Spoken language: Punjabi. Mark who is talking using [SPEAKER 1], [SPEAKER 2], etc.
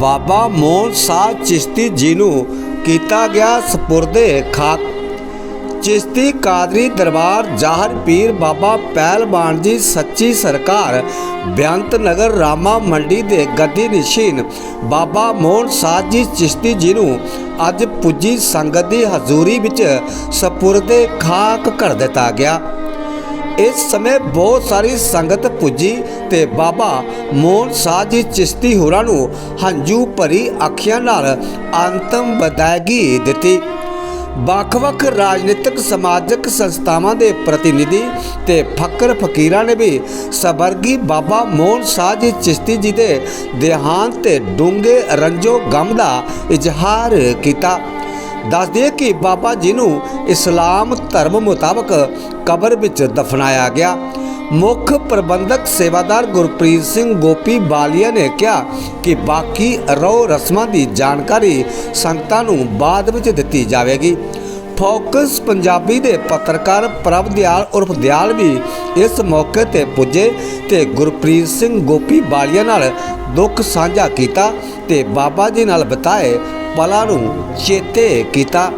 [SPEAKER 1] ਬਾਬਾ ਮੋਹਨ ਸਾਹਿਬ ਚਿਸ਼ਤੀ ਜੀ ਨੂੰ ਕੀਤਾ ਗਿਆ ਸਪੁਰਦੇ ਖਾਕ ਚਿਸ਼ਤੀ ਕਾਦਰੀ ਦਰਬਾਰ ਜ਼ਾਹਰ ਪੀਰ ਬਾਬਾ ਪਹਿਲਵਾਨ ਜੀ, ਸੱਚੀ ਸਰਕਾਰ, ਬਿਆੰਤ ਨਗਰ ਰਾਮਾ ਮੰਡੀ ਦੇ ਗੱਦੀ ਨਿਸ਼ੀਨ। ਬਾਬਾ ਮੋਹਨ ਸਾਹਿਬ ਜੀ, ਚਿਸ਼ਤੀ ਜੀ ਨੂੰ ਅੱਜ ਪੁੱਜੀ ਸੰਗਤ ਦੀ ਹਜ਼ੂਰੀ ਵਿੱਚ ਸਪੁਰਦੇ ਖਾਕ ਕਰ ਦਿੱਤਾ ਗਿਆ। ਇਸ ਸਮੇਂ ਬਹੁਤ ਸਾਰੀ ਸੰਗਤ ਪੁੱਜੀ ਤੇ ਬਾਬਾ ਮੋਹਨ ਸਾਹ ਜੀ ਚਿਸ਼ਤੀ ਹੋਰਾਂ ਨੂੰ ਹੰਝੂ ਭਰੀ ਅੱਖੀਆਂ ਨਾਲ ਅੰਤਮ ਵਿਦਾਇਗੀ ਦਿੱਤੀ। ਵੱਖ-ਵੱਖ ਰਾਜਨੀਤਿਕ, ਸਮਾਜਿਕ ਸੰਸਥਾਵਾਂ ਦੇ ਪ੍ਰਤੀਨਿਧੀ ਤੇ ਫਕਰ ਫਕੀਰਾਂ ਨੇ ਵੀ ਸਬਰਗੀ ਬਾਬਾ ਮੋਹਨ ਸਾਹ ਜੀ ਚਿਸ਼ਤੀ ਜੀ ਦੇ ਦੇਹਾਂਤ ਤੇ ਡੂੰਘੇ ਰੰਜੋ ਗਮ ਦਾ ਇਜ਼ਹਾਰ ਕੀਤਾ। ਦੱਸ ਦਈਏ ਕਿ ਬਾਬਾ ਜੀ ਨੂੰ ਇਸਲਾਮ ਧਰਮ ਮੁਤਾਬਕ ਕਬਰ ਵਿੱਚ ਦਫਨਾਇਆ ਗਿਆ। ਮੁੱਖ ਪ੍ਰਬੰਧਕ ਸੇਵਾਦਾਰ ਗੁਰਪ੍ਰੀਤ ਸਿੰਘ ਗੋਪੀ ਬਾਲੀਆ ਨੇ ਕਿਹਾ ਕਿ ਬਾਕੀ ਰੋ ਰਸਮਾਂ ਦੀ ਜਾਣਕਾਰੀ ਸੰਗਤਾਂ ਨੂੰ ਬਾਅਦ ਵਿੱਚ ਦਿੱਤੀ ਜਾਵੇਗੀ। ਫੋਕਸ ਪੰਜਾਬੀ ਦੇ ਪੱਤਰਕਾਰ ਪ੍ਰਭ ਦਿਆਲ ਉਰਫ ਦਿਆਲ ਵੀ ਇਸ ਮੌਕੇ ਤੇ ਪੁੱਜੇ ਤੇ ਗੁਰਪ੍ਰੀਤ ਸਿੰਘ ਗੋਪੀ ਬਾਲੀਆ ਨਾਲ ਦੁੱਖ ਸਾਂਝਾ ਕੀਤਾ ਤੇ ਬਾਬਾ ਜੀ ਨਾਲ ਬਿਤਾਏ ਪਲਾਂ ਨੂੰ ਚੇਤੇ ਕੀਤਾ